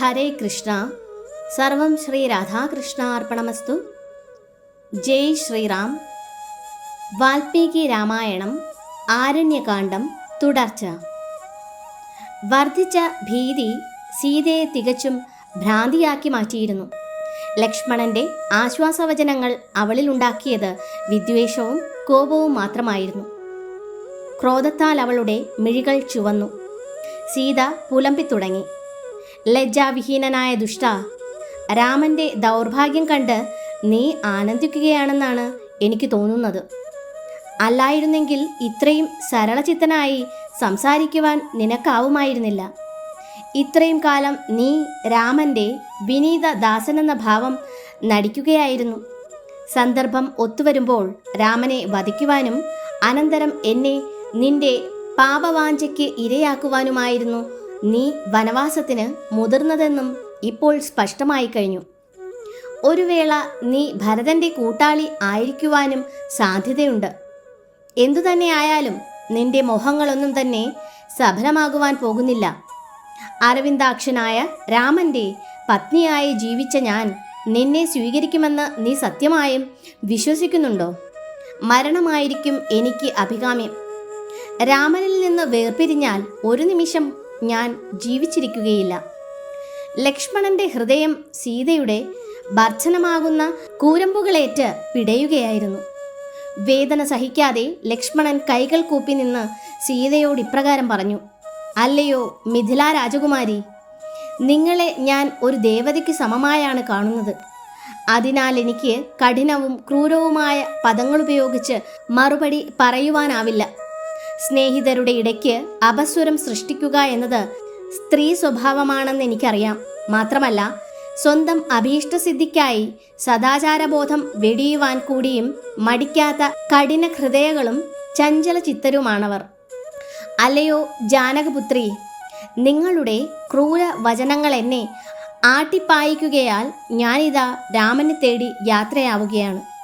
ഹരേ കൃഷ്ണ. സർവം ശ്രീ രാധാകൃഷ്ണ അർപ്പണമസ്തു ജയ് ശ്രീറാം. വാൽമീകി രാമായണം ആരണ്യകാന്ഡം തുടർച്ച. വർദ്ധിച്ച ഭീതി സീതയെ തികച്ചും ഭ്രാന്തിയാക്കി മാറ്റിയിരുന്നു. ലക്ഷ്മണന്റെ ആശ്വാസവചനങ്ങൾ അവളിൽ ഉണ്ടാക്കിയത് വിദ്വേഷവും കോപവും മാത്രമായിരുന്നു. ക്രോധത്താൽ അവളുടെ മിഴികൾ ചുവന്നു. സീത പുലമ്പിത്തുടങ്ങി. ലജ്ജാവിഹീനനായ ദുഷ്ട. രാമന്റെ ദൗർഭാഗ്യം കണ്ട് നീ ആനന്ദിക്കുകയാണെന്നാണ് എനിക്ക് തോന്നുന്നത്. അല്ലായിരുന്നെങ്കിൽ ഇത്രയും സരളചിത്തനായി സംസാരിക്കുവാൻ നിനക്കാവുമായിരുന്നില്ല. ഇത്രയും കാലം നീ രാമന്റെ വിനീത ദാസനെന്ന ഭാവം നടിക്കുകയായിരുന്നു. സന്ദർഭം ഒത്തുവരുമ്പോൾ രാമനെ വധിക്കുവാനും അനന്തരം എന്നെ നിന്റെ പാപവാഞ്ചയ്ക്ക് ഇരയാക്കുവാനുമായിരുന്നു നീ വനവാസത്തിന് മുതിർന്നതെന്നും ഇപ്പോൾ സ്പഷ്ടമായി കഴിഞ്ഞു. ഒരു വേള നീ ഭരതന്റെ കൂട്ടാളി ആയിരിക്കുവാനും സാധ്യതയുണ്ട്. എന്തുതന്നെയായാലും നിന്റെ മോഹങ്ങളൊന്നും തന്നെ സഫലമാകുവാൻ പോകുന്നില്ല. അരവിന്ദാക്ഷനായ രാമന്റെ പത്നിയായി ജീവിച്ച ഞാൻ നിന്നെ സ്വീകരിക്കുമെന്ന് നീ സത്യമായും വിശ്വസിക്കുന്നുണ്ടോ? മരണമായിരിക്കും എനിക്ക് അഭികാമ്യം. രാമനിൽ നിന്ന് വേർപിരിഞ്ഞാൽ ഒരു നിമിഷം ഞാൻ ജീവിച്ചിരിക്കുകയില്ല. ലക്ഷ്മണന്റെ ഹൃദയം സീതയുടെ ഭർജനമാകുന്ന കൂരമ്പുകളേറ്റ് പിടയുകയായിരുന്നു. വേദന സഹിക്കാതെ ലക്ഷ്മണൻ കൈകൾ കൂപ്പി നിന്ന് സീതയോട് ഇപ്രകാരം പറഞ്ഞു അല്ലയോ മിഥില രാജകുമാരി നിങ്ങളെ ഞാൻ ഒരു ദേവതയ്ക്ക് സമമായാണ് കാണുന്നത്. അതിനാൽ എനിക്ക് കഠിനവും ക്രൂരവുമായ പദങ്ങൾ ഉപയോഗിച്ച് മറുപടി പറയുവാനാവില്ല. സ്നേഹിതരുടെ ഇടയ്ക്ക് അപസ്വരം സൃഷ്ടിക്കുക എന്നത് സ്ത്രീ സ്വഭാവമാണെന്ന് എനിക്കറിയാം. മാത്രമല്ല സ്വന്തം അഭീഷ്ടസിദ്ധിക്കായി സദാചാരബോധം വെടിയുവാൻ കൂടിയും മടിക്കാത്ത കഠിന ഹൃദയകളും ചഞ്ചല ചിത്തരുമാണവർ അല്ലയോ ജാനകപുത്രി നിങ്ങളുടെ ക്രൂര വചനങ്ങൾ എന്നെ ആട്ടിപ്പായിക്കുകയാൽ ഞാനിതാ രാമനെ തേടി യാത്രയാവുകയാണ്.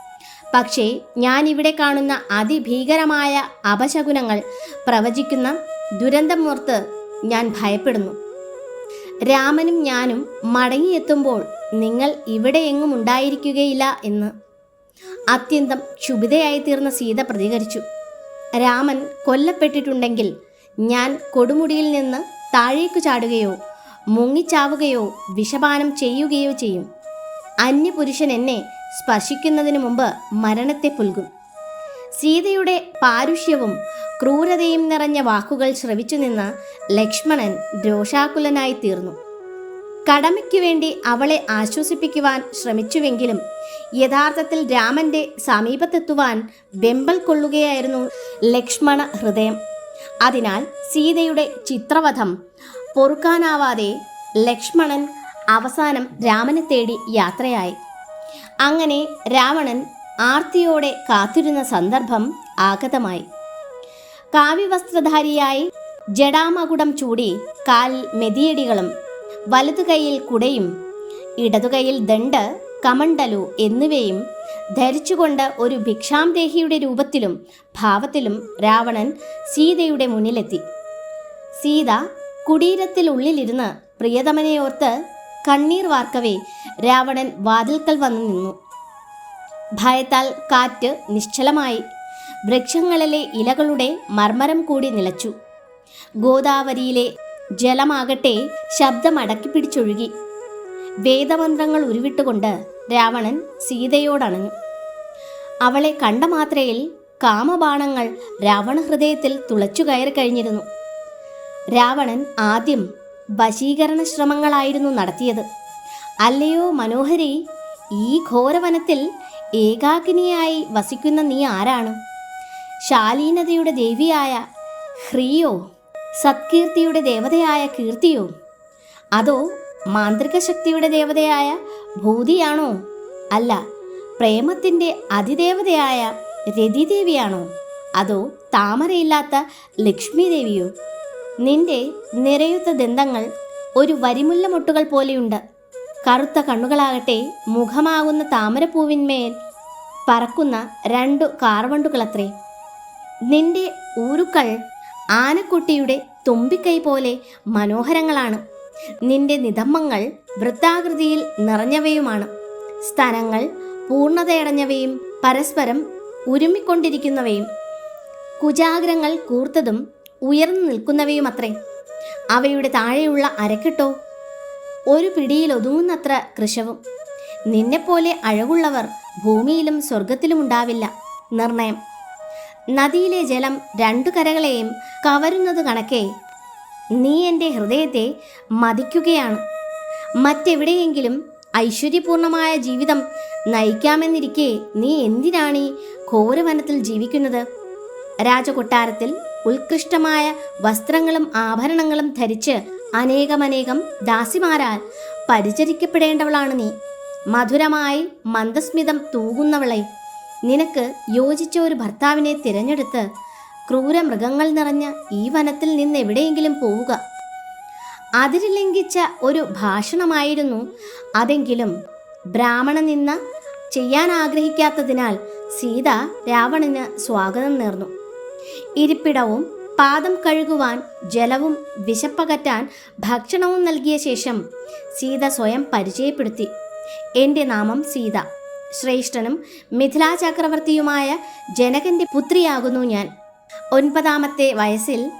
പക്ഷേ ഞാനിവിടെ കാണുന്ന അതിഭീകരമായ അപശകുനങ്ങൾ പ്രവചിക്കുന്ന ദുരന്തമോർത്ത് ഞാൻ ഭയപ്പെടുന്നു. രാമനും ഞാനും മടങ്ങിയെത്തുമ്പോൾ നിങ്ങൾ ഇവിടെ എങ്ങും ഉണ്ടായിരിക്കുകയില്ല എന്ന് അത്യന്തം ക്ഷുഭിതയായി തീർന്ന സീത പ്രതികരിച്ചു. രാമൻ കൊല്ലപ്പെട്ടിട്ടുണ്ടെങ്കിൽ ഞാൻ കൊടുമുടിയിൽ നിന്ന് താഴേക്കു ചാടുകയോ മുങ്ങിച്ചാവുകയോ വിഷപാനം ചെയ്യുകയോ ചെയ്യും. അന്യപുരുഷൻ എന്നെ സ്പർശിക്കുന്നതിന് മുമ്പ് മരണത്തെ പുൽകും. സീതയുടെ പാരുഷ്യവും ക്രൂരതയും നിറഞ്ഞ വാക്കുകൾ ശ്രവിച്ചു നിന്ന് ലക്ഷ്മണൻ രോഷാകുലനായി തീർന്നു. കടമയ്ക്കു വേണ്ടി അവളെ ആശ്വസിപ്പിക്കുവാൻ ശ്രമിച്ചുവെങ്കിലും യഥാർത്ഥത്തിൽ രാമന്റെ സമീപത്തെത്തുവാൻ വെമ്പൽ കൊള്ളുകയായിരുന്നു ലക്ഷ്മണ ഹൃദയം. അതിനാൽ സീതയുടെ ചിത്രവധം പൊറുക്കാനാവാതെ ലക്ഷ്മണൻ അവസാനം രാമനെ തേടി യാത്രയായി. അങ്ങനെ രാവണൻ ആർത്തിയോടെ കാത്തിരുന്ന സന്ദർഭം ആഗതമായി. കാവ്യവസ്ത്രധാരിയായി ജഡാമകുടം ചൂടി കാൽ മെതിയടികളും വലതുകൈയിൽ കുടയും ഇടതുകൈയിൽ ദണ്ട് കമണ്ടലു എന്നിവയും ധരിച്ചുകൊണ്ട് ഒരു ഭിക്ഷാംദേഹിയുടെ രൂപത്തിലും ഭാവത്തിലും രാവണൻ സീതയുടെ മുന്നിലെത്തി. സീത കുടീരത്തിലുള്ളിലിരുന്ന് പ്രിയതമനെയോർത്ത് കണ്ണീർ വാർക്കവേ രാവണൻ വാതിൽക്കൽ വന്നു നിന്നു. ഭയത്താൽ കാറ്റ് നിശ്ചലമായി. വൃക്ഷങ്ങളിലെ ഇലകളുടെ മർമ്മരം കൂടി നിലച്ചു. ഗോദാവരിയിലെ ജലമാകട്ടെ ശബ്ദമടക്കി പിടിച്ചൊഴുകി. വേദമന്ത്രങ്ങൾ ഉരുവിട്ടുകൊണ്ട് രാവണൻ സീതയോടണഞ്ഞു. അവളെ കണ്ട മാത്രയിൽ കാമബാണങ്ങൾ രാവണ ഹൃദയത്തിൽ തുളച്ചു കയറി കഴിഞ്ഞിരുന്നു രാവണൻ ആദ്യം വശീകരണ ശ്രമങ്ങളായിരുന്നു നടത്തിയത്. അല്ലയോ മനോഹരി ഈ ഘോരവനത്തിൽ ഏകാഗ്നിയായി വസിക്കുന്ന നീ ആരാണ്? ശാലീനതയുടെ ദേവിയായ ഹ്രിയോ സത്കീർത്തിയുടെ ദേവതയായ കീർത്തിയോ അതോ മാന്ത്രിക ശക്തിയുടെ ദേവതയായ ഭൂതിയാണോ? അല്ല പ്രേമത്തിന്റെ അതിദേവതയായ രതിദേവിയാണോ? അതോ താമരയില്ലാത്ത ലക്ഷ്മി ദേവിയോ? നിന്റെ നിറയുത്ത ദന്തങ്ങൾ ഒരു വരിമുല്ല മുട്ടുകൾ പോലെയുണ്ട്. കറുത്ത കണ്ണുകളാകട്ടെ മുഖമാകുന്ന താമരപ്പൂവിന്മേൽ പറക്കുന്ന രണ്ടു കാർവണ്ടുകളത്രേ. നിന്റെ ഊരുക്കൾ ആനക്കുട്ടിയുടെ തുമ്പിക്കൈ പോലെ മനോഹരങ്ങളാണ്. നിന്റെ നിതമ്മങ്ങൾ വൃത്താകൃതിയിൽ നിറഞ്ഞവയുമാണ്. സ്ഥലങ്ങൾ പൂർണതയടഞ്ഞവയും പരസ്പരം ഉരുമ്മിക്കൊണ്ടിരിക്കുന്നവയും കുജാഗ്രങ്ങൾ കൂർത്തതും ഉയർന്നു നിൽക്കുന്നവയുമത്രേ അവയുടെ താഴെയുള്ള അരക്കിട്ടോ? ഒരു പിടിയിൽ ഒതുങ്ങുന്നത്ര കൃശവും. നിന്നെപ്പോലെ അഴകുള്ളവർ ഭൂമിയിലും സ്വർഗത്തിലും ഉണ്ടാവില്ല. നിർണയം. നദിയിലെ ജലം രണ്ടു കരകളെയും കവരുന്നത് കണക്കെ. നീ എന്റെ ഹൃദയത്തെ മതിക്കുകയാണ്. മറ്റെവിടെയെങ്കിലും ഐശ്വര്യപൂർണമായ ജീവിതം നയിക്കാമെന്നിരിക്കെ നീ എന്തിനാണീ ഘോരവനത്തിൽ ജീവിക്കുന്നത്? രാജകൊട്ടാരത്തിൽ ഉത്കൃഷ്ടമായ വസ്ത്രങ്ങളും ആഭരണങ്ങളും ധരിച്ച് അനേകമനേകം ദാസിമാരാൽ പരിചരിക്കപ്പെടേണ്ടവളാണ് നീ. മധുരമായി മന്ദസ്മിതം തൂകുന്നവളെ നിനക്ക് യോജിച്ച ഒരു ഭർത്താവിനെ തിരഞ്ഞെടുത്ത് ക്രൂര മൃഗങ്ങൾ നിറഞ്ഞ ഈ വനത്തിൽ നിന്ന് എവിടെയെങ്കിലും പോവുക. അതിര് ലംഘിച്ച ഒരു ഭാഷണമായിരുന്നു അതെങ്കിലും ബ്രാഹ്മണ നിന്ന് ചെയ്യാൻ ആഗ്രഹിക്കാത്തതിനാൽ സീത രാവണന് സ്വാഗതം നേർന്നു. ഇരിപ്പിടവും പാദം കഴുകുവാൻ ജലവും വിശപ്പകറ്റാൻ ഭക്ഷണവും നൽകിയ ശേഷം സീത സ്വയം പരിചയപ്പെടുത്തി. എന്റെ നാമം സീത. ശ്രേഷ്ഠനും മിഥിലാ ചക്രവർത്തിയുമായ ജനകന്റെ പുത്രിയാകുന്നു ഞാൻ. ഒൻപതാമത്തെ വയസ്സിൽ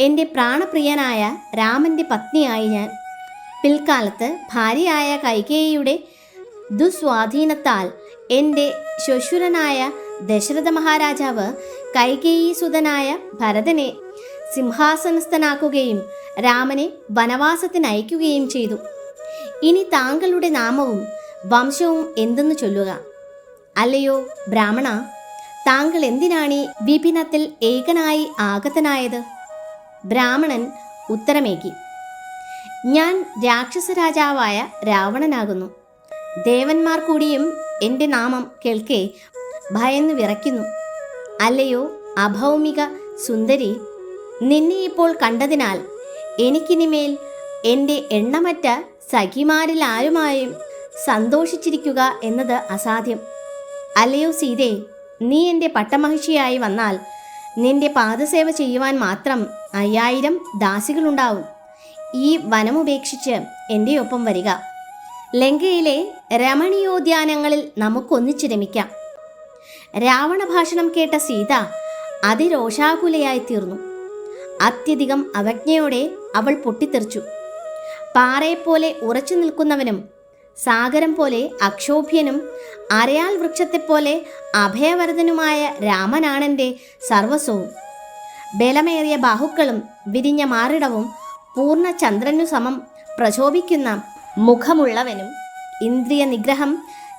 എന്റെ പ്രാണപ്രിയനായ രാമന്റെ പത്നിയായി ഞാൻ. പിൽക്കാലത്ത് ഭാര്യയായ കൈകേയിയുടെ ദുസ്വാധീനത്താൽ എന്റെ ശ്വശുരനായ ദശരഥ മഹാരാജാവ് കൈകേയീസുതനായ ഭരതനെ സിംഹാസനസ്ഥനാക്കുകയും രാമനെ വനവാസത്തിന് അയക്കുകയും ചെയ്തു. ഇനി താങ്കളുടെ നാമവും വംശവും എന്തെന്ന് ചൊല്ലുക? അല്ലയോ ബ്രാഹ്മണ താങ്കൾ എന്തിനാണ് വിപിനത്തിൽ ഏകനായി ആഗതനായത്? ബ്രാഹ്മണൻ ഉത്തരമേകി. ഞാൻ രാക്ഷസ രാജാവായ രാവണനാകുന്നു. ദേവന്മാർ കൂടിയും എന്റെ നാമം കേൾക്കേ ഭയന്ന് വിറയ്ക്കുന്നു. അല്ലയോ അഭൗമിക സുന്ദരി നിന്നെ ഇപ്പോൾ കണ്ടതിനാൽ എനിക്കിനിമേൽ എന്റെ എണ്ണമറ്റ സഖിമാരിൽ ആരുമായും സന്തോഷിച്ചിരിക്കുക എന്നത് അസാധ്യം. അല്ലയോ സീതേ നീ എന്റെ പട്ടമഹിഷിയായി വന്നാൽ നിന്റെ പാദസേവ ചെയ്യുവാൻ മാത്രം അയ്യായിരം ദാസികളുണ്ടാവും. ഈ വനമുപേക്ഷിച്ച് എന്റെ ഒപ്പം വരിക. ലങ്കയിലെ രമണീയോദ്യാനങ്ങളിൽ നമുക്കൊന്നിച്ചു രമിക്കാം. രാവണ ഭാഷണം കേട്ട സീത അതിരോഷാകുലയായി തീർന്നു അത്യധികം അവജ്ഞയോടെ അവൾ പൊട്ടിത്തെറിച്ചു. പാറയെപ്പോലെ ഉറച്ചു നിൽക്കുന്നവനും സാഗരം പോലെ അക്ഷോഭ്യനും അരയാൽ വൃക്ഷത്തെപ്പോലെ അഭയവരതനുമായ രാമനാണെന്റെ സർവസ്വവും. ബലമേറിയ ബാഹുക്കളും വിരിഞ്ഞ മാറിടവും പൂർണ ചന്ദ്രനു സമം പ്രശോഭിക്കുന്ന മുഖമുള്ളവനും ഇന്ദ്രിയ നിഗ്രഹം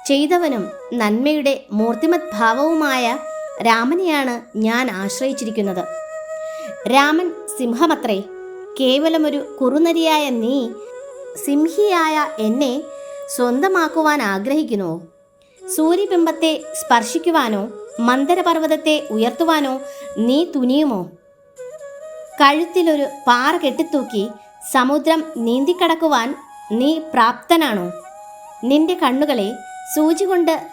ചെയ്തവനും നന്മയുടെ മൂർത്തിമത് ഭാവവുമായ രാമനെയാണ് ഞാൻ ആശ്രയിച്ചിരിക്കുന്നത്. രാമൻ സിംഹമത്രേ കേവലമൊരു കുറുനരിയായ നീ സിംഹിയായ എന്നെ സ്വന്തമാക്കുവാൻ ആഗ്രഹിക്കുന്നുവോ? സൂര്യബിംബത്തെ സ്പർശിക്കുവാനോ മന്ദരപർവതത്തെ ഉയർത്തുവാനോ നീ തുനിയുമോ? കഴുത്തിലൊരു പാറ കെട്ടിത്തൂക്കി സമുദ്രം നീന്തിക്കടക്കുവാൻ നീ പ്രാപ്തനാണോ? നിന്റെ കണ്ണുകളെ സൂചി കൊണ്ട്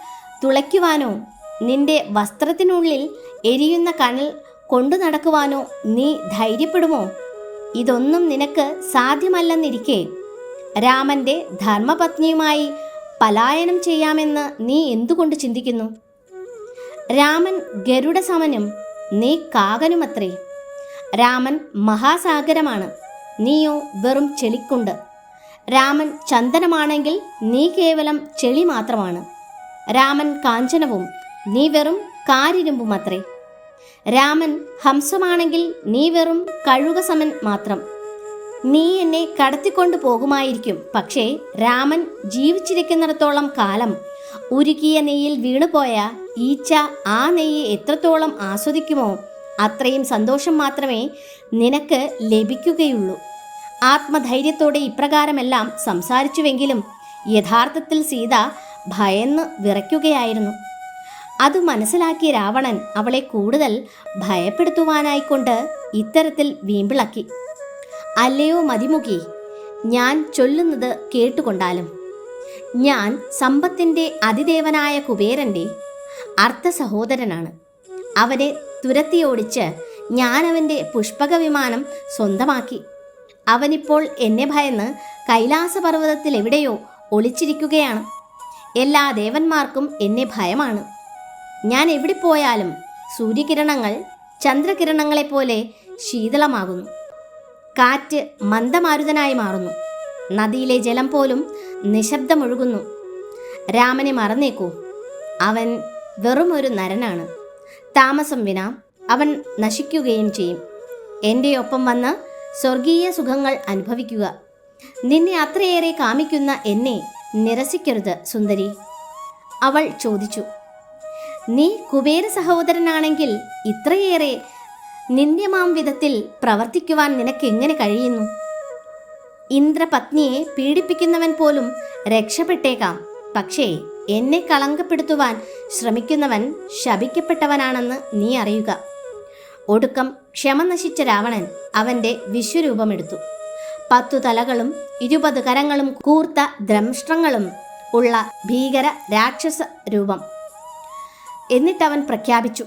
തുളയ്ക്കുവാനോ നിന്റെ വസ്ത്രത്തിനുള്ളിൽ എരിയുന്ന കനൽ കൊണ്ടു നടക്കുവാനോ നീ ധൈര്യപ്പെടുമോ? ഇതൊന്നും നിനക്ക് സാധ്യമല്ലെന്നിരിക്കെ. രാമന്റെ ധർമ്മപത്നിയുമായി പലായനം ചെയ്യാമെന്ന് നീ എന്തുകൊണ്ട് ചിന്തിക്കുന്നു? രാമൻ ഗരുഡ സമനും നീ കാകനുമത്രേ. രാമൻ മഹാസാഗരമാണ്. നീയോ വെറും ചെളിക്കുണ്ട്. രാമൻ ചന്ദനമാണെങ്കിൽ നീ കേവലം ചെളി മാത്രമാണ്. രാമൻ കാഞ്ചനവും നീ വെറും കാരിരുമ്പുമത്രേ. രാമൻ ഹംസമാണെങ്കിൽ നീ വെറും കഴുകസമൻ മാത്രം. നീ എന്നെ കടത്തിക്കൊണ്ടു പോകുമായിരിക്കും. പക്ഷേ രാമൻ ജീവിച്ചിരിക്കുന്നിടത്തോളം കാലം ഉരുക്കിയ നെയ്യിൽ വീണുപോയ ഈച്ച ആ നെയ്യ് എത്രത്തോളം ആസ്വദിക്കുമോ അത്രയും സന്തോഷം മാത്രമേ നിനക്ക് ലഭിക്കുകയുള്ളൂ. ആത്മധൈര്യത്തോടെ ഇപ്രകാരമെല്ലാം സംസാരിച്ചുവെങ്കിലും യഥാർത്ഥത്തിൽ സീത ഭയന്ന് വിറയ്ക്കുകയായിരുന്നു. അത് മനസ്സിലാക്കിയ രാവണൻ അവളെ കൂടുതൽ ഭയപ്പെടുത്തുവാനായിക്കൊണ്ട് ഇത്തരത്തിൽ വീമ്പിളക്കി. അല്ലയോ മതിമുഖി ഞാൻ ചൊല്ലുന്നത് കേട്ടുകൊണ്ടാലും. ഞാൻ സമ്പത്തിന്റെ അതിദേവനായ കുബേരന്റെ അർത്ഥ സഹോദരനാണ് അവനെ തുരത്തിയോടിച്ച് ഞാനവന്റെ പുഷ്പക വിമാനം സ്വന്തമാക്കി. അവനിപ്പോൾ എന്നെ ഭയന്ന് കൈലാസപർവതത്തിൽ എവിടെയോ ഒളിച്ചിരിക്കുകയാണ്. എല്ലാ ദേവന്മാർക്കും എന്നെ ഭയമാണ്. ഞാൻ എവിടെ പോയാലും സൂര്യകിരണങ്ങൾ ചന്ദ്രകിരണങ്ങളെപ്പോലെ ശീതളമാകുന്നു. കാറ്റ് മന്ദമാരുതനായി മാറുന്നു. നദിയിലെ ജലം പോലും നിശബ്ദമൊഴുകുന്നു. രാമനെ മറന്നേക്കൂ. അവൻ വെറുമൊരു നരനാണ്. താമസം വിന. അവൻ നശിക്കുകയും ചെയ്യും. എന്റെ ഒപ്പം വന്ന് സ്വർഗീയ സുഖങ്ങൾ അനുഭവിക്കുക. നിന്നെ അത്രയേറെ കാമിക്കുന്ന എന്നെ നിരസിക്കരുത് സുന്ദരി. അവൾ ചോദിച്ചു. നീ കുബേര സഹോദരനാണെങ്കിൽ ഇത്രയേറെ നിന്ദ്യമാം വിധത്തിൽ പ്രവർത്തിക്കുവാൻ നിനക്ക് എങ്ങനെ കഴിയുന്നു? ഇന്ദ്രപത്നിയെ പീഡിപ്പിക്കുന്നവൻ പോലും രക്ഷപ്പെട്ടേക്കാം. പക്ഷേ എന്നെ കളങ്കപ്പെടുത്തുവാൻ ശ്രമിക്കുന്നവൻ ശപിക്കപ്പെട്ടവനാണെന്ന് നീ അറിയുക. ഒടുക്കം ക്ഷമ നശിച്ച രാവണൻ അവന്റെ വിശ്വരൂപമെടുത്തു. പത്തു തലകളും ഇരുപത് കരങ്ങളും കൂർത്ത ദ്രംഷ്ട്രങ്ങളും ഉള്ള ഭീകര രാക്ഷസ രൂപം. എന്നിട്ടവൻ പ്രഖ്യാപിച്ചു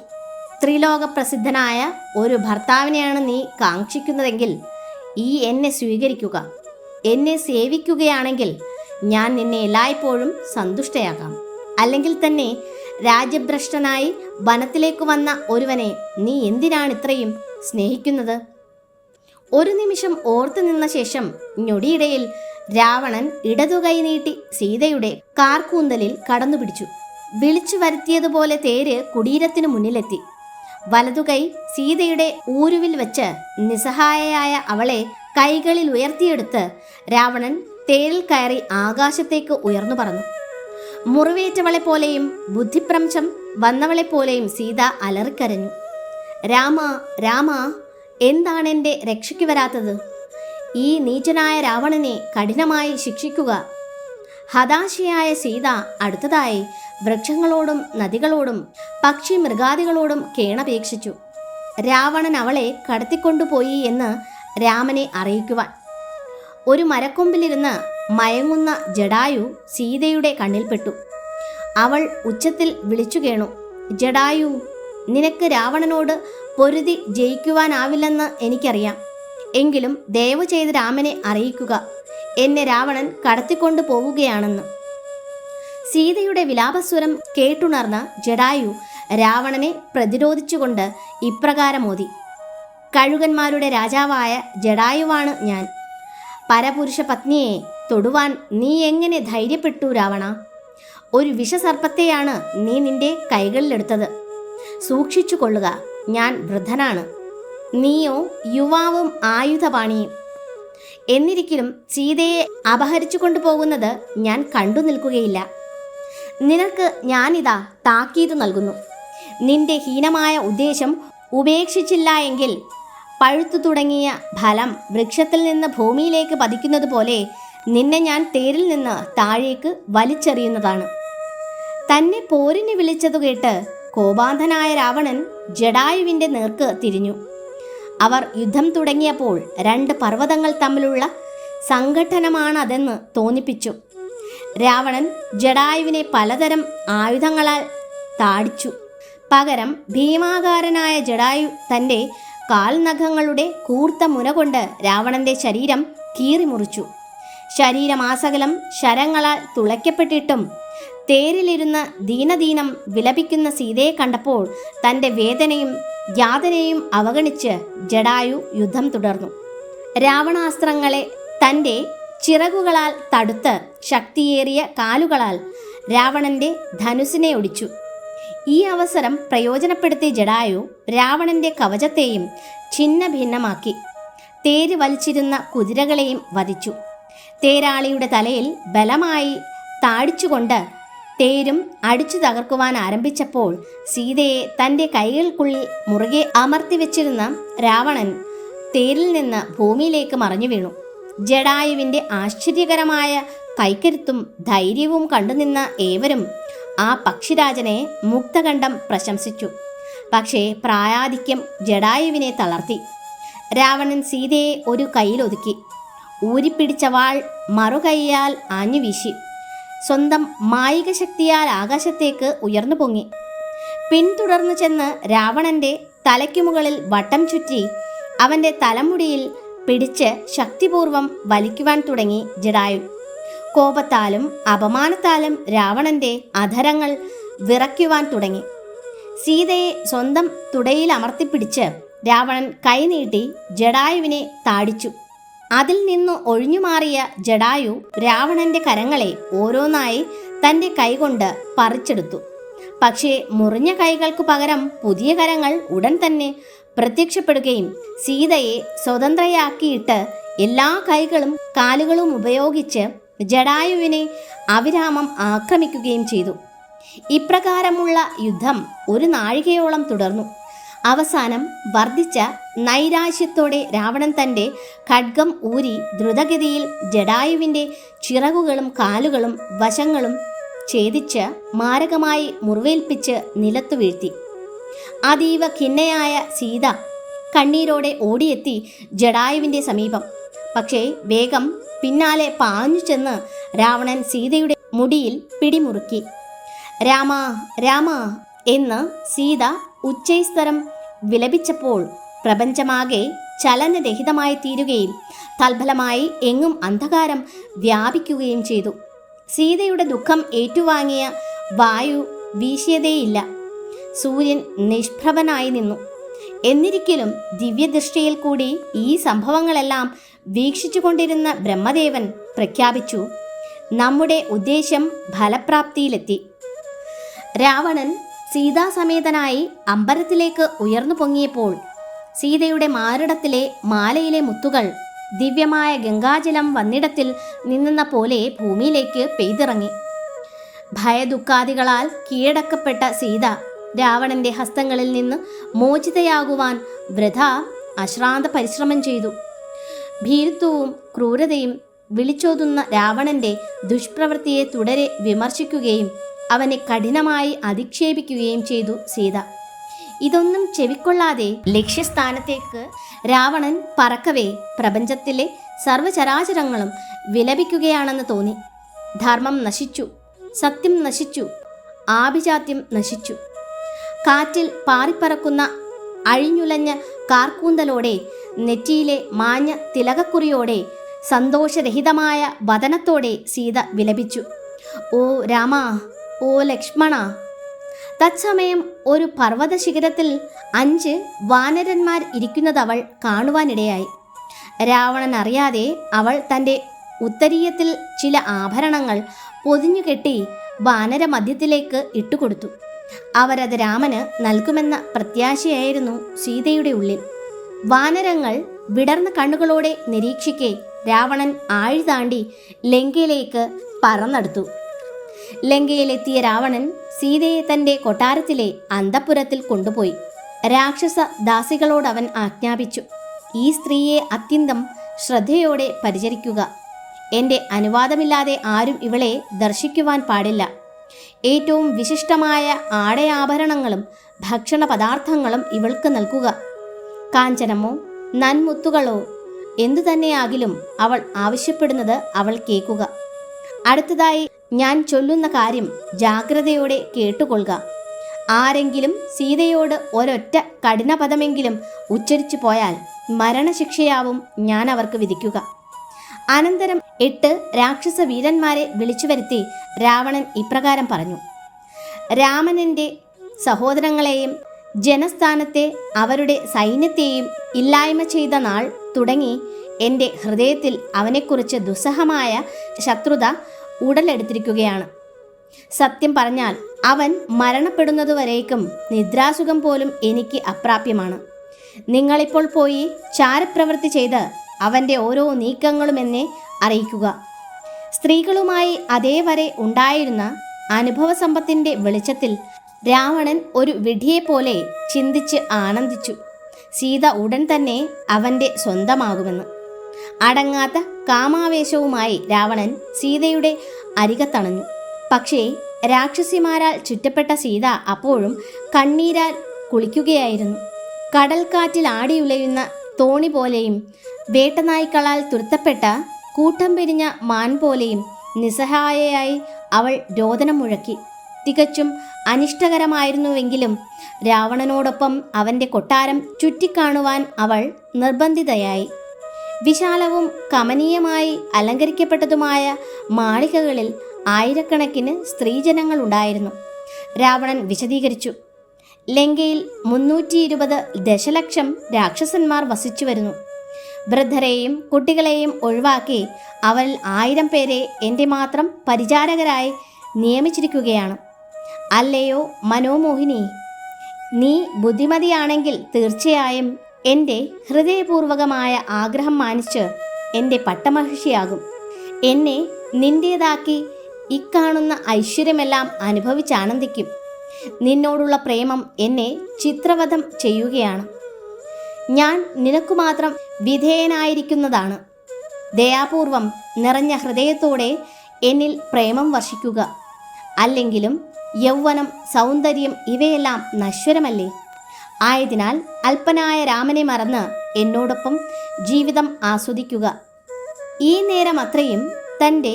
ത്രിലോക പ്രസിദ്ധനായ ഒരു ഭർത്താവിനെയാണ് നീ കാക്ഷിക്കുന്നതെങ്കിൽ ഈ എന്നെ സ്വീകരിക്കുക. എന്നെ സേവിക്കുകയാണെങ്കിൽ ഞാൻ നിന്നെ എല്ലായ്പ്പോഴും സന്തുഷ്ടയാകാം അല്ലെങ്കിൽ തന്നെ രാജ്യഭ്രഷ്ടനായി വനത്തിലേക്ക് വന്ന ഒരുവനെ നീ എന്തിനാണ് ഇത്രയും സ്നേഹിക്കുന്നത്. ഒരു നിമിഷം ഓർത്തു നിന്ന ശേഷം ഞൊടിയിടയിൽ രാവണൻ ഇടതുകൈ നീട്ടി സീതയുടെ കാർക്കൂന്തലിൽ കടന്നുപിടിച്ചു. വിളിച്ചു വരുത്തിയതുപോലെ തേര് കുടീരത്തിനു മുന്നിലെത്തി. വലതുകൈ സീതയുടെ ഊരുവിൽ വെച്ച് നിസ്സഹായയായ അവളെ കൈകളിൽ ഉയർത്തിയെടുത്ത് രാവണൻ തേരിൽ കയറി ആകാശത്തേക്ക് ഉയർന്നു പറഞ്ഞു മുറിവേറ്റവളെ പോലെയും ബുദ്ധിപ്രംശം വന്നവളെപ്പോലെയും സീത അലറിക്കരഞ്ഞു. രാമ രാമ എന്താണ് എന്റെ രക്ഷയ്ക്ക് വരാത്തത്? ഈ നീചനായ രാവണനെ കഠിനമായി ശിക്ഷിക്കുക. ഹതാശയായ സീത അടുത്തതായി വൃക്ഷങ്ങളോടും നദികളോടും പക്ഷി മൃഗാദികളോടും കേണപേക്ഷിച്ചു. രാവണൻ അവളെ കടത്തിക്കൊണ്ടുപോയി എന്ന് രാമനെ അറിയിക്കുവാൻ. ഒരു മരക്കൊമ്പിലിരുന്ന് മയങ്ങുന്ന ജഡായു സീതയുടെ കണ്ണിൽപ്പെട്ടു അവൾ ഉച്ചത്തിൽ വിളിച്ചു കേണു. ജഡായു നിനക്ക് രാവണനോട് പൊരുതി ജയിക്കുവാനാവില്ലെന്ന് എനിക്കറിയാം. എങ്കിലും ദയവ് ചെയ്ത് രാമനെ അറിയിക്കുക. എന്നെ രാവണൻ കടത്തിക്കൊണ്ടു പോവുകയാണെന്ന്. സീതയുടെ വിലാപസ്വരം കേട്ടുണർന്ന ജഡായു രാവണനെ പ്രതിരോധിച്ചുകൊണ്ട് ഇപ്രകാരമോതി. കഴുകന്മാരുടെ രാജാവായ ജഡായുവാണ് ഞാൻ. പരപുരുഷ പത്നിയെ തൊടുവാൻ നീ എങ്ങനെ ധൈര്യപ്പെട്ടു രാവണ? ഒരു വിഷസർപ്പത്തെയാണ് നീ നിന്റെ കൈകളിലെടുത്തത്. സൂക്ഷിച്ചു കൊള്ളുക ഞാൻ വൃദ്ധനാണ്. നീയോ യുവാവും ആയുധപാണിയും. എന്നിരിക്കലും സീതയെ അപഹരിച്ചു കൊണ്ടുപോകുന്നത് ഞാൻ കണ്ടു നിൽക്കുകയില്ല. നിനക്ക് ഞാനിതാ താക്കീത് നൽകുന്നു. നിന്റെ ഹീനമായ ഉദ്ദേശം ഉപേക്ഷിച്ചില്ല എങ്കിൽ പഴുത്തു തുടങ്ങിയ ഫലം വൃക്ഷത്തിൽ നിന്ന് ഭൂമിയിലേക്ക് പതിക്കുന്നത് പോലെ നിന്നെ ഞാൻ തേരിൽ നിന്ന് താഴേക്ക് വലിച്ചെറിയുന്നതാണ്. തന്നെ പോരിന് വിളിച്ചതു കേട്ട് കോപാന്ധനായ രാവണൻ ജഡായുവിന്റെ നേർക്ക് തിരിഞ്ഞു. അവർ യുദ്ധം തുടങ്ങിയപ്പോൾ രണ്ട് പർവതങ്ങൾ തമ്മിലുള്ള സംഘട്ടനമാണതെന്ന് തോന്നിപ്പിച്ചു. രാവണൻ ജഡായുവിനെ പലതരം ആയുധങ്ങളാൽ താടിച്ചു. പകരം ഭീമാകാരനായ ജഡായു തന്റെ കാൽനഖങ്ങളുടെ കൂർത്ത മുന കൊണ്ട് രാവണന്റെ ശരീരം കീറിമുറിച്ചു. ശരീരമാസകലം ശരങ്ങളാൽ തുളയ്ക്കപ്പെട്ടിട്ടും തേരിലിരുന്ന് ദീനദീനം വിലപിക്കുന്ന സീതയെ കണ്ടപ്പോൾ തന്റെ വേദനയും യാതനയും അവഗണിച്ച് ജഡായു യുദ്ധം തുടർന്നു. രാവണാസ്ത്രങ്ങളെ തന്റെ ചിറകുകളാൽ തടുത്ത് ശക്തിയേറിയ കാലുകളാൽ രാവണന്റെ ധനുസിനെ ഒടിച്ചു. ഈ അവസരം പ്രയോജനപ്പെടുത്തിയ ജഡായു രാവണന്റെ കവചത്തെയും ഛിന്ന ഭിന്നമാക്കി തേര് വലിച്ചിരുന്ന കുതിരകളെയും വധിച്ചു. തേരാളിയുടെ തലയിൽ ബലമായി താടിച്ചുകൊണ്ട് തേരും അടിച്ചു തകർക്കുവാൻ ആരംഭിച്ചപ്പോൾ സീതയെ തന്റെ കൈകൾക്കുള്ളിൽ മുറുകെ അമർത്തി വെച്ചിരുന്ന രാവണൻ തേരിൽ നിന്ന് ഭൂമിയിലേക്ക് മറിഞ്ഞു വീണു. ജഡായുവിന്റെ ആശ്ചര്യകരമായ കൈക്കരുത്തും ധൈര്യവും കണ്ടുനിന്ന ഏവരും ആ പക്ഷിരാജനെ മുക്തകണ്ഠം പ്രശംസിച്ചു. പക്ഷേ പ്രായാധിക്യം ജഡായുവിനെ തളർത്തി. രാവണൻ സീതയെ ഒരു കയ്യിലൊതുക്കി. ഊരിപ്പിടിച്ച വാൾ മറുകൈയാൽ ആഞ്ഞു വീശി സ്വന്തം മായിക ശക്തിയാൽ ആകാശത്തേക്ക് ഉയർന്നു പൊങ്ങി. പിന്തുടർന്നു ചെന്ന് രാവണന്റെ തലയ്ക്കു മുകളിൽ വട്ടം ചുറ്റി അവന്റെ തലമുടിയിൽ പിടിച്ച് ശക്തിപൂർവം വലിക്കുവാൻ തുടങ്ങി ജഡായു. കോപത്താലും അപമാനത്താലും രാവണന്റെ അധരങ്ങൾ വിറയ്ക്കുവാൻ തുടങ്ങി. സീതയെ സ്വന്തം തുടയിൽ അമർത്തിപ്പിടിച്ച് രാവണൻ കൈനീട്ടി ജഡായുവിനെ താടിച്ചു. അതിൽ നിന്ന് ഒഴിഞ്ഞുമാറിയ ജഡായു രാവണന്റെ കരങ്ങളെ ഓരോന്നായി തന്റെ കൈകൊണ്ട് പറിച്ചെടുത്തു. പക്ഷേ മുറിഞ്ഞ കൈകൾക്ക് പകരം പുതിയ കരങ്ങൾ ഉടൻ തന്നെ പ്രത്യക്ഷപ്പെടുകയും സീതയെ സ്വതന്ത്രയാക്കിയിട്ട് എല്ലാ കൈകളും കാലുകളും ഉപയോഗിച്ച് ജഡായുവിനെ അവിരാമം ആക്രമിക്കുകയും ചെയ്തു. ഇപ്രകാരമുള്ള യുദ്ധം ഒരു നാഴികയോളം തുടർന്നു. അവസാനം വർദ്ധിച്ച നൈരാശ്യത്തോടെ രാവണൻ തന്റെ ഖഡ്ഗം ഊരി ദ്രുതഗതിയിൽ ജഡായുവിന്റെ ചിറകുകളും കാലുകളും വശങ്ങളും ഛേദിച്ച് മാരകമായി മുറിവേൽപ്പിച്ച് നിലത്തു വീഴ്ത്തി. അതീവ ഖിന്നയായ സീത കണ്ണീരോടെ ഓടിയെത്തി ജഡായുവിന്റെ സമീപം. പക്ഷേ വേഗം പിന്നാലെ പാഞ്ഞു ചെന്ന് രാവണൻ സീതയുടെ മുടിയിൽ പിടിമുറുക്കി. രാമ രാമ എന്ന് സീത ഉച്ചൈസ്തരം വിലപിച്ചപ്പോൾ പ്രപഞ്ചമാകെ ചലനരഹിതമായി തീരുകയും തൽഫലമായി എങ്ങും അന്ധകാരം വ്യാപിക്കുകയും ചെയ്തു. സീതയുടെ ദുഃഖം ഏറ്റുവാങ്ങിയ വായു വീശിയതേയില്ല. സൂര്യൻ നിഷ്പ്രഭനായി നിന്നു. എന്നിരിക്കലും ദിവ്യദൃഷ്ടിയിൽ കൂടി ഈ സംഭവങ്ങളെല്ലാം വീക്ഷിച്ചുകൊണ്ടിരുന്ന ബ്രഹ്മദേവൻ പ്രഖ്യാപിച്ചു നമ്മുടെ ഉദ്ദേശം ഫലപ്രാപ്തിയിലെത്തി. രാവണൻ സീതാസമേതനായി അമ്പലത്തിലേക്ക് ഉയർന്നു പൊങ്ങിയപ്പോൾ സീതയുടെ മാറിടത്തിലെ മാലയിലെ മുത്തുകൾ ദിവ്യമായ ഗംഗാജലം വന്നിടത്തിൽ നിന്നെന്ന പോലെ ഭൂമിയിലേക്ക് പെയ്തിറങ്ങി. ഭയദുഃഖാദികളാൽ കീഴടക്കപ്പെട്ട സീത രാവണന്റെ ഹസ്തങ്ങളിൽ നിന്ന് മോചിതയാകുവാൻ വൃഥ അശ്രാന്ത പരിശ്രമം ചെയ്തു. ഭീരുത്വവും ക്രൂരതയും വിളിച്ചോതുന്ന രാവണന്റെ ദുഷ്പ്രവൃത്തിയെ തുടരെ വിമർശിക്കുകയും അവനെ കഠിനമായി അധിക്ഷേപിക്കുകയും ചെയ്തു സീത. ഇതൊന്നും ചെവിക്കൊള്ളാതെ ലക്ഷ്യസ്ഥാനത്തേക്ക് രാവണൻ പറക്കവേ പ്രപഞ്ചത്തിലെ സർവചരാചരങ്ങളും വിലപിക്കുകയാണെന്ന് തോന്നി. ധർമ്മം നശിച്ചു സത്യം നശിച്ചു ആഭിജാത്യം നശിച്ചു. കാറ്റിൽ പാറിപ്പറക്കുന്ന അഴിഞ്ഞുലഞ്ഞ കാർക്കൂന്തലോടെ നെറ്റിയിലെ മാഞ്ഞ തിലകക്കുറിയോടെ സന്തോഷരഹിതമായ വതനത്തോടെ സീത വിലപിച്ചു. ഓ രാമ ഓ ലക്ഷ്മണ. തത്സമയം ഒരു പർവത ശിഖരത്തിൽ അഞ്ച് വാനരന്മാർ ഇരിക്കുന്നത് അവൾ കാണുവാനിടയായി. രാവണൻ അറിയാതെ അവൾ തന്റെ ഉത്തരീയത്തിൽ ചില ആഭരണങ്ങൾ പൊതിഞ്ഞുകെട്ടി വാനര മധ്യത്തിലേക്ക് ഇട്ടുകൊടുത്തു. അവരത് രാമന് നൽകുമെന്ന പ്രത്യാശയായിരുന്നു സീതയുടെ ഉള്ളിൽ. വാനരങ്ങൾ വിടർന്ന കണ്ണുകളോടെ നിരീക്ഷിക്കെ രാവണൻ ആഴി താണ്ടി ലങ്കയിലേക്ക് പറന്നെടുത്തു. ലങ്കയിലെത്തിയ രാവണൻ സീതയെ തന്റെ കൊട്ടാരത്തിലെ അന്തപുരത്തിൽ കൊണ്ടുപോയി. രാക്ഷസ ദാസികളോടവൻ ആജ്ഞാപിച്ചു. ഈ സ്ത്രീയെ അത്യന്തം ശ്രദ്ധയോടെ പരിചരിക്കുക. എന്റെ അനുവാദമില്ലാതെ ആരും ഇവളെ ദർശിക്കുവാൻ പാടില്ല. ഏറ്റവും വിശിഷ്ടമായ ആടയാഭരണങ്ങളും ഭക്ഷണ പദാർത്ഥങ്ങളും ഇവൾക്ക് നൽകുക. കാഞ്ചനമോ നന്മുത്തുകളോ എന്തു തന്നെയാകിലും അവൾ ആവശ്യപ്പെടുന്നത് അവൾ കേൾക്കുക. അടുത്തതായി ഞാൻ ചൊല്ലുന്ന കാര്യം ജാഗ്രതയോടെ കേട്ടുകൊള്ളുക. ആരെങ്കിലും സീതയോട് ഒരൊറ്റ കഠിനപദമെങ്കിലും ഉച്ചരിച്ചു പോയാൽ മരണശിക്ഷയാവും ഞാൻ അവർക്ക് വിധിക്കുക. അനന്തരം എട്ട് രാക്ഷസ വീരന്മാരെ വിളിച്ചു വരുത്തി രാവണൻ ഇപ്രകാരം പറഞ്ഞു. രാമനന്റെ സഹോദരങ്ങളെയും ജനസ്ഥാനത്തെ അവരുടെ സൈന്യത്തെയും ഇല്ലായ്മ ചെയ്ത നാൾ തുടങ്ങി എന്റെ ഹൃദയത്തിൽ അവനെക്കുറിച്ച് ദുസ്സഹമായ ശത്രുത ഉടലെടുത്തിരിക്കുകയാണ്. സത്യം പറഞ്ഞാൽ അവൻ മരണപ്പെടുന്നതുവരേക്കും നിദ്രാസുഖം പോലും എനിക്ക് അപ്രാപ്യമാണ്. നിങ്ങളിപ്പോൾ പോയി ചാരപ്രവൃത്തി ചെയ്ത് അവന്റെ ഓരോ നീക്കങ്ങളും എന്നെ അറിയിക്കുക. സ്ത്രീകളുമായി അതേവരെ ഉണ്ടായിരുന്ന അനുഭവസമ്പത്തിന്റെ വെളിച്ചത്തിൽ രാവണൻ ഒരു വിധിയെപ്പോലെ ചിന്തിച്ച് ആനന്ദിച്ചു. സീത ഉടൻ തന്നെ അവന്റെ സ്വന്തമാകുമെന്ന്. അടങ്ങാത്ത കാമാവേശവുമായി രാവണൻ സീതയുടെ അരികത്തണഞ്ഞു പക്ഷേ രാക്ഷസിമാരാൽ ചുറ്റപ്പെട്ട സീത അപ്പോഴും കണ്ണീരാൽ കുളിക്കുകയായിരുന്നു. കടൽക്കാറ്റിൽ ആടിയുലയുന്ന തോണി പോലെയും വേട്ടനായ്ക്കളാൽ തുരുത്തപ്പെട്ട കൂട്ടം പിരിഞ്ഞ മാൻ പോലെയും നിസ്സഹായയായി അവൾ രോദനം മുഴക്കി തികച്ചും അനിഷ്ടകരമായിരുന്നുവെങ്കിലും രാവണനോടൊപ്പം അവന്റെ കൊട്ടാരം ചുറ്റിക്കാണുവാൻ അവൾ നിർബന്ധിതയായി. വിശാലവും കമനീയമായി അലങ്കരിക്കപ്പെട്ടതുമായ മാളികകളിൽ ആയിരക്കണക്കിന് സ്ത്രീജനങ്ങൾ ഉണ്ടായിരുന്നു. രാവണൻ വിശദീകരിച്ചു. ലങ്കയിൽ മുന്നൂറ്റി ഇരുപത് ദശലക്ഷം രാക്ഷസന്മാർ വസിച്ചു വരുന്നു വൃദ്ധരെയും കുട്ടികളെയും ഒഴിവാക്കി അവരിൽ ആയിരം പേരെ എന്റെ മാത്രം പരിചാരകരായി നിയമിച്ചിരിക്കുകയാണ്. അല്ലയോ മനോമോഹിനി നീ ബുദ്ധിമതിയാണെങ്കിൽ തീർച്ചയായും എന്റെ ഹൃദയപൂർവകമായ ആഗ്രഹം മാനിച്ച് എന്റെ പട്ടമഹിഷിയാകും. എന്നെ നിന്റേതാക്കി ഇക്കാണുന്ന ഐശ്വര്യമെല്ലാം അനുഭവിച്ചാനന്ദിക്കും. നിന്നോടുള്ള പ്രേമം എന്നെ ചിത്രവധം ചെയ്യുകയാണ്. ഞാൻ നിനക്കു മാത്രം വിധേയനായിരിക്കുന്നതാണ്. ദയാപൂർവം നിറഞ്ഞ ഹൃദയത്തോടെ എന്നിൽ പ്രേമം വർഷിക്കുക. അല്ലെങ്കിലും യൗവനം സൗന്ദര്യം ഇവയെല്ലാം നശ്വരമല്ലേ? ആയതിനാൽ അല്പനായ രാമനെ മറന്ന് എന്നോടൊപ്പം ജീവിതം ആസ്വദിക്കുക. ഈ നേരം അത്രയും തന്റെ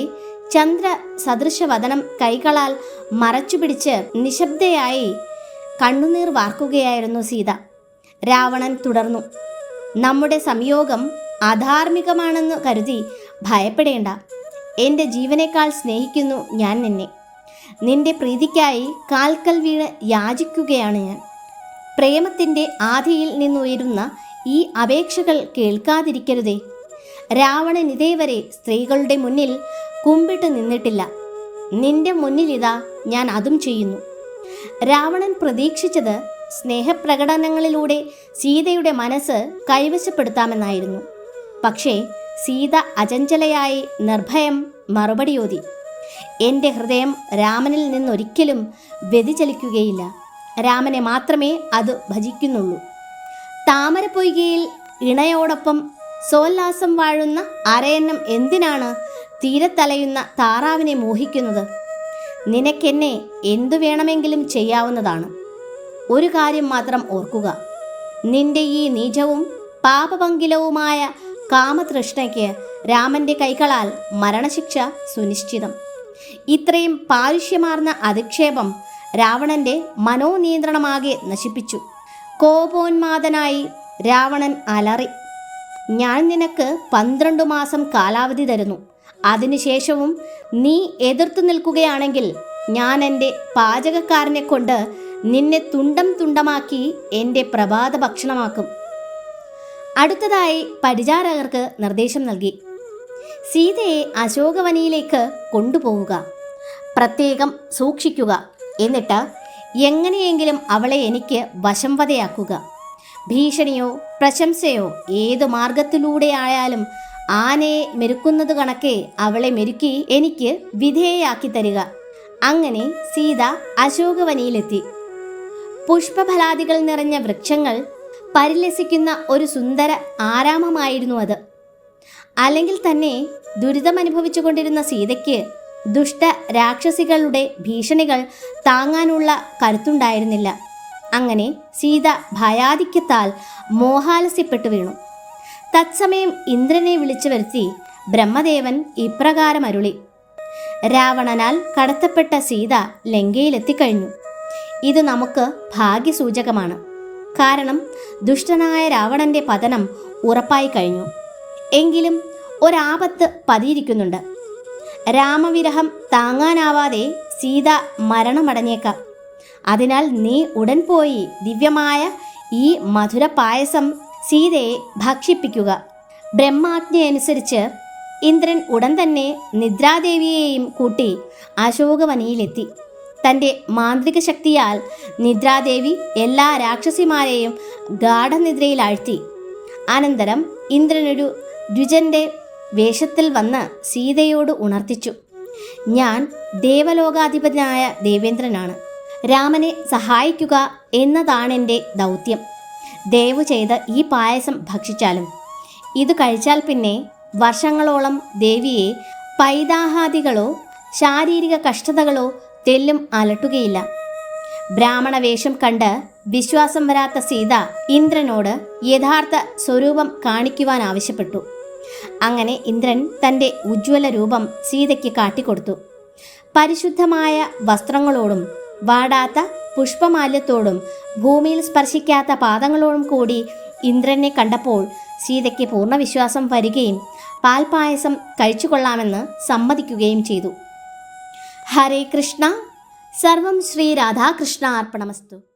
ചന്ദ്ര സദൃശവദനം കൈകളാൽ മറച്ചു പിടിച്ച് നിശബ്ദയായി കണ്ണുനീർ വാർക്കുകയായിരുന്നു സീത. രാവണൻ തുടർന്നു നമ്മുടെ സംയോഗം അധാർമികമാണെന്ന് കരുതി ഭയപ്പെടേണ്ട. എന്റെ ജീവനേക്കാൾ സ്നേഹിക്കുന്നു ഞാൻ നിന്നെ. നിന്റെ പ്രീതിക്കായി കാൽക്കൽ വീണ് യാചിക്കുകയാണ് ഞാൻ. പ്രേമത്തിന്റെ ആധിയിൽ നിന്നുയരുന്ന ഈ അപേക്ഷകൾ കേൾക്കാതിരിക്കരുതേ. രാവണൻ ഇതേവരെ സ്ത്രീകളുടെ മുന്നിൽ കുമ്പിട്ട് നിന്നിട്ടില്ല. നിന്റെ മുന്നിലിതാ ഞാൻ അതും ചെയ്യുന്നു. രാവണൻ പ്രതീക്ഷിച്ചത് സ്നേഹപ്രകടനങ്ങളിലൂടെ സീതയുടെ മനസ്സ് കൈവശപ്പെടുത്താമെന്നായിരുന്നു. പക്ഷേ സീത അചഞ്ചലയായി നിർഭയം മറുപടിയോതി. എന്റെ ഹൃദയം രാമനിൽ നിന്നൊരിക്കലും വ്യതിചലിക്കുകയില്ല. രാമനെ മാത്രമേ അത് ഭജിക്കുന്നുള്ളൂ. താമരപ്പൊയ്കയിൽ ഇണയോടൊപ്പം സോല്ലാസം വാഴുന്ന അരയന്നം എന്തിനാണ് തീരത്തലയുന്ന താറാവിനെ മോഹിക്കുന്നത്? നിനക്കെന്നെ എന്തു വേണമെങ്കിലും ചെയ്യാവുന്നതാണ്. ഒരു കാര്യം മാത്രം ഓർക്കുക. നിന്റെ ഈ നീചവും പാപപങ്കിലവുമായ കാമതൃഷ്ണയ്ക്ക് രാമന്റെ കൈകളാൽ മരണശിക്ഷ സുനിശ്ചിതം. ഇത്രയും പാരുഷ്യമാർന്ന അധിക്ഷേപം രാവണന്റെ മനോനിയന്ത്രണമാകെ നശിപ്പിച്ചു. കോപോന്മാദനായി രാവണൻ അലറി. ഞാൻ നിനക്ക് പന്ത്രണ്ടു മാസം കാലാവധി തരുന്നു. അതിനുശേഷവും നീ എതിർത്തു നിൽക്കുകയാണെങ്കിൽ ഞാൻ എന്റെ പാചകക്കാരനെ കൊണ്ട് നിന്നെ തുണ്ടം തുണ്ടമാക്കി എന്റെ പ്രഭാത ഭക്ഷണമാക്കും. അടുത്തതായി പരിചാരകർക്ക് നിർദ്ദേശം നൽകി. സീതയെ അശോകവനിയിലേക്ക് കൊണ്ടുപോവുക. പ്രത്യേകം സൂക്ഷിക്കുക. എന്നിട്ട് എങ്ങനെയെങ്കിലും അവളെ എനിക്ക് വശംവതയാക്കുക. ഭീഷണിയോ പ്രശംസയോ ഏതു മാർഗത്തിലൂടെയായാലും ആനയെ മെരുക്കുന്നത് കണക്കെ അവളെ മെരുക്കി എനിക്ക് വിധേയയാക്കി തരിക. അങ്ങനെ സീത അശോകവനിയിലെത്തി. പുഷ്പഫലാദികൾ നിറഞ്ഞ വൃക്ഷങ്ങൾ പരിലസിക്കുന്ന ഒരു സുന്ദര ആരാമമായിരുന്നു അത്. അല്ലെങ്കിൽ തന്നെ ദുരിതമനുഭവിച്ചുകൊണ്ടിരുന്ന സീതയ്ക്ക് ദുഷ്ട രാക്ഷസികളുടെ ഭീഷണികൾ താങ്ങാനുള്ള കരുത്തുണ്ടായിരുന്നില്ല. അങ്ങനെ സീത ഭയാധിക്യത്താൽ മോഹാലസ്യപ്പെട്ടു വീണു. തത്സമയം ഇന്ദ്രനെ വിളിച്ചു വരുത്തി ബ്രഹ്മദേവൻ ഇപ്രകാരം അരുളി. രാവണനാൽ കടത്തപ്പെട്ട സീത ലങ്കയിലെത്തിക്കഴിഞ്ഞു. ഇത് നമുക്ക് ഭാഗ്യസൂചകമാണ്. കാരണം ദുഷ്ടനായ രാവണന്റെ പതനം ഉറപ്പായി കഴിഞ്ഞു. എങ്കിലും ഒരാപത്ത് പതിയിരിക്കുന്നുണ്ട്. രാമവിരഹം താങ്ങാനാവാതെ സീത മരണമടഞ്ഞേക്കാം. അതിനാൽ നീ ഉടൻ പോയി ദിവ്യമായ ഈ മധുര പായസം സീതയെ ഭക്ഷിപ്പിക്കുക. ബ്രഹ്മാജ്ഞയനുസരിച്ച് ഇന്ദ്രൻ ഉടൻ തന്നെ നിദ്രാദേവിയെയും കൂട്ടി അശോകവനിയിലെത്തി. തന്റെ മാന്ത്രിക ശക്തിയാൽ നിദ്രാദേവി എല്ലാ രാക്ഷസിമാരെയും ഗാഠനിദ്രയിൽ ആഴ്ത്തി അനന്തരം ഇന്ദ്രനൊരു ദ്വിജന്റെ വേഷത്തിൽ വന്ന് സീതയോട് ഉണർത്തിച്ചു. ഞാൻ ദേവലോകാധിപതിയായ ദേവേന്ദ്രനാണ്. രാമനെ സഹായിക്കുക എന്നതാണെന്റെ ദൗത്യം. ദയവു ചെയ്ത് ഈ പായസം ഭക്ഷിച്ചാലും. ഇത് കഴിച്ചാൽ പിന്നെ വർഷങ്ങളോളം ദേവിയെ പൈതാഹാദികളോ ശാരീരിക കഷ്ടതകളോ തെല്ലും അലട്ടുകയില്ല. ബ്രാഹ്മണ വേഷം കണ്ട് വിശ്വാസം വരാത്ത സീത ഇന്ദ്രനോട് യഥാർത്ഥ സ്വരൂപം കാണിക്കുവാൻ ആവശ്യപ്പെട്ടു. അങ്ങനെ ഇന്ദ്രൻ തന്റെ ഉജ്ജ്വല രൂപം സീതയ്ക്ക് കാട്ടിക്കൊടുത്തു. പരിശുദ്ധമായ വസ്ത്രങ്ങളോടും വാടാത്ത പുഷ്പമാല്യത്തോടും ഭൂമിയിൽ സ്പർശിക്കാത്ത പാദങ്ങളോടും കൂടി ഇന്ദ്രനെ കണ്ടപ്പോൾ സീതയ്ക്ക് പൂർണ വിശ്വാസം വരികയും പാൽപായസം കഴിച്ചുകൊള്ളാമെന്ന് സമ്മതിക്കുകയും ചെയ്തു. ഹരേ കൃഷ്ണ. സർവം ശ്രീ രാധാകൃഷ്ണ അർപ്പണമസ്തു